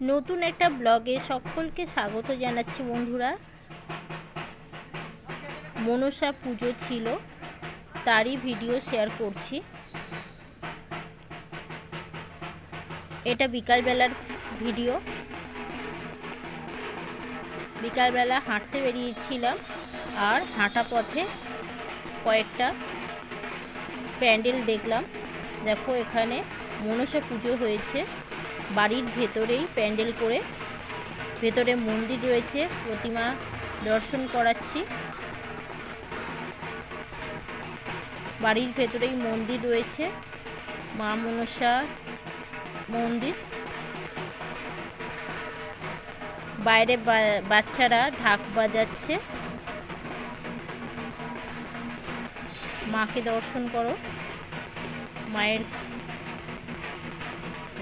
নতুন একটা ব্লগে সকলকে স্বাগত জানাচ্ছি বন্ধুরা। মনসা পুজো ছিল, তারই ভিডিও শেয়ার করছি। এটা বিকালবেলার ভিডিও। বিকালবেলা হাঁটতে বেরিয়েছিলাম আর হাঁটা পথে কয়েকটা প্যান্ডেল দেখলাম। দেখো এখানে মনসা পুজো হয়েছে। বাড়ির ভেতরেই প্যান্ডেল করে ভেতরে মন্দির রয়েছে, প্রতিমা দর্শন করাচ্ছি। বাড়ির ভেতরেই মন্দির রয়েছে, মা মনসা মন্দির। বাইরে বাচ্চারা ঢাক বাজাচ্ছে। মাকে দর্শন করো, মায়ের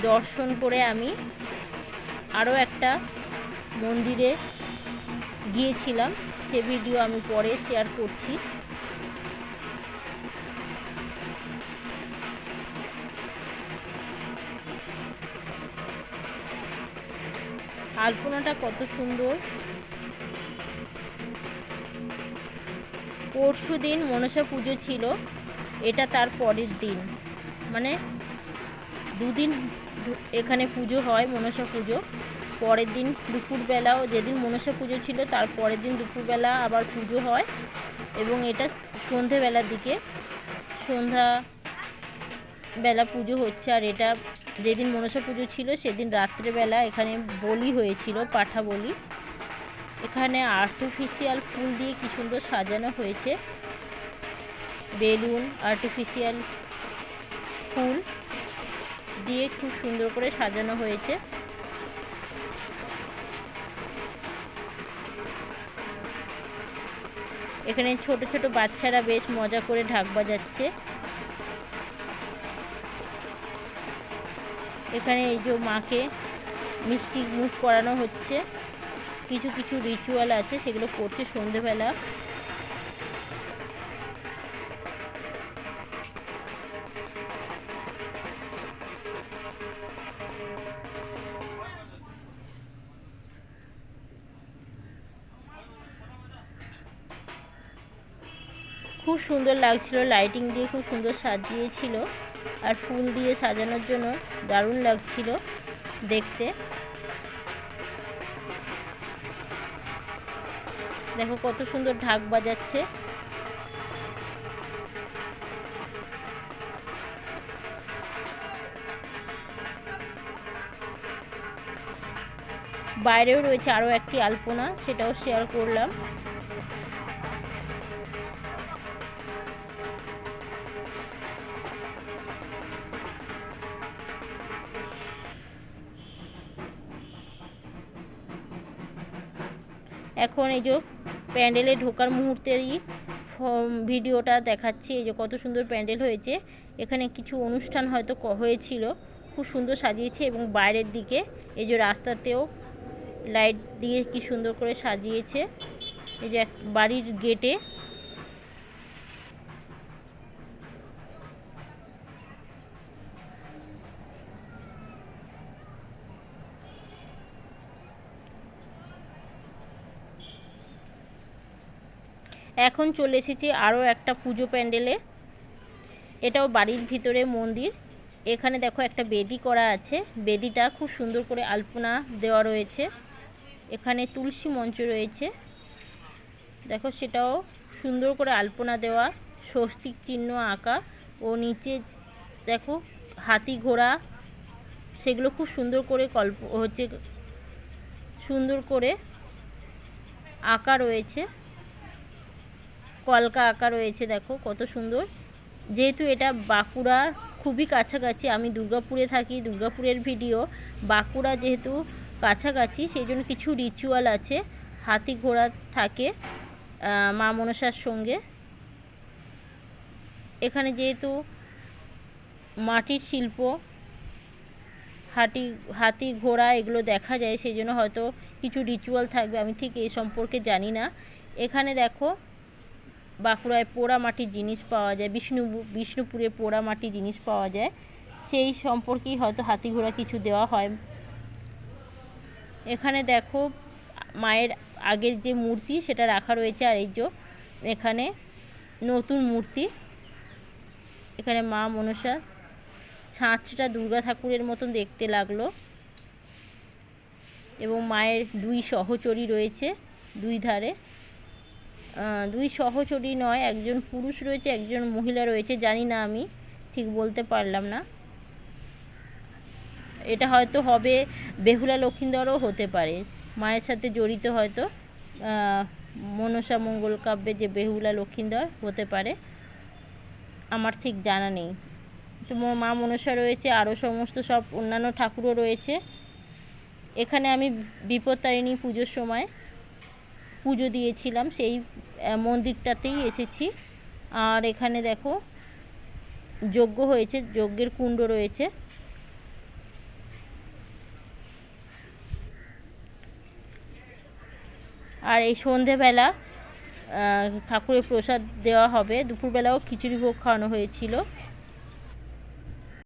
দর্শন করে আমি আরও একটা মন্দিরে গিয়েছিলাম। সে ভিডিও আমি পরে শেয়ার করছি। আলপনাটা কত সুন্দর। পরশু দিন মনসা পুজো ছিল, এটা তার পরের দিন। মানে দুদিন এখানে পুজো হয় মনসা পুজো। পরের দিন দুপুরবেলাও যেদিন মনসা পুজো ছিল, তার পরের দিন দুপুরবেলা আবার পুজো হয় এবং এটা সন্ধেবেলার দিকে। সন্ধ্যা বেলা পুজো হচ্ছে আর এটা যেদিন মনসা পুজো ছিল, সেদিন রাত্রেবেলা এখানে বলি হয়েছিল, পাঠা বলি। এখানে আর্টিফিশিয়াল ফুল দিয়ে কি সুন্দর সাজানো হয়েছে। বেলুন আর্টিফিশিয়াল দিয়ে খুব সুন্দর করে সাজানো হয়েছে। এখানে ছোট ছোট বাচ্চারা বেশ মজা করে ঢাক বাজাচ্ছে। এখানে এই যে মাকে মিষ্টি মুখ করানো হচ্ছে। কিছু কিছু রিচুয়াল আছে, সেগুলো করছে সন্ধেবেলা। খুব সুন্দর লাগছিল লাইটিং দিয়ে খুব সুন্দর সাজিয়েছিল আর ফুল দিয়ে সাজানোর জন্য দারুণ লাগছিল দেখতে। দেখো কত সুন্দর ঢাক বাজাচ্ছে। বাইরেও রয়েছে আরও একটি আলপনা, সেটাও শেয়ার করলাম। এখন এই যে প্যান্ডেলে ঢোকার মুহূর্তেরই ভিডিওটা দেখাচ্ছি। এই যে কত সুন্দর প্যান্ডেল হয়েছে। এখানে কিছু অনুষ্ঠান হয়তো হয়েছিল। খুব সুন্দর সাজিয়েছে এবং বাইরের দিকে এই যে রাস্তাতেও লাইট দিয়ে কি সুন্দর করে সাজিয়েছে। এই যে বাড়ির গেটে এখন চলে এসেছি আরও একটা পুজো প্যান্ডেলে। এটাও বাড়ির ভিতরে মন্দির। এখানে দেখো একটা বেদি করা আছে। বেদিটা খুব সুন্দর করে আলপনা দেওয়া রয়েছে। এখানে তুলসী মঞ্চ রয়েছে। দেখো সেটাও সুন্দর করে আলপনা দেওয়া, স্বস্তিক চিহ্ন আঁকা ও নিচে দেখো হাতি ঘোড়া, সেগুলো খুব সুন্দর করে কল্প হচ্ছে সুন্দর করে আঁকা রয়েছে। কলকা আঁকা রয়েছে, দেখো কত সুন্দর। যেহেতু এটা বাঁকুড়া খুবই কাছাকাছি, আমি দুর্গাপুরে থাকি, দুর্গাপুরের ভিডিও। বাঁকুড়া যেহেতু কাছাকাছি সেই জন্য কিছু রিচুয়াল আছে, হাতি ঘোড়া থাকে মা মনসার সঙ্গে। এখানে যেহেতু মাটির শিল্প, হাতি হাতি ঘোড়া এগুলো দেখা যায় সেই জন্য হয়তো কিছু রিচুয়াল থাকবে, আমি ঠিক এই সম্পর্কে জানি না। এখানে দেখো বাঁকুড়ায় পোড়া মাটির জিনিস পাওয়া যায়, বিষ্ণু, বিষ্ণুপুরে পোড়া মাটির জিনিস পাওয়া যায়, সেই সম্পর্কেই হয়তো হাতি ঘোড়া কিছু দেওয়া হয়। এখানে দেখো, মায়ের আগের যে মূর্তি সেটা রাখা রয়েছে, আর এই যে এখানে নতুন মূর্তি। এখানে মা মনসা ছাঁচটা দুর্গা ঠাকুরের মতন দেখতে লাগল। এবং মায়ের দুই সহচরী রয়েছে, দুই ধারে। দুই সহচরী নয়, একজন পুরুষ রয়েছে, একজন মহিলা রয়েছে, জানি না আমি, ঠিক বলতে পারলাম না। এটা হয়তো হবে বেহুলা লক্ষিন্দরও হতে পারে, মায়ের সাথে জড়িত হয়তো মনসা মঙ্গল কাব্যে যে বেহুলা লক্ষিন্দর হতে পারে, আমার ঠিক জানা নেই। তো মা মনসা রয়েছে, আরও সমস্ত সব অন্যান্য ঠাকুরও রয়েছে। এখানে আমি বিপত্তারিণী পুজোর সময় পুজো দিয়েছিলাম, সেই মন্দিরটাতেই এসেছি। আর এখানে দেখো, যজ্ঞ হয়েছে, যজ্ঞের কুণ্ড রয়েছে। আর এই সন্ধেবেলা ঠাকুরের প্রসাদ দেওয়া হবে। দুপুরবেলাও খিচুড়ি ভোগ খাওয়ানো হয়েছিল।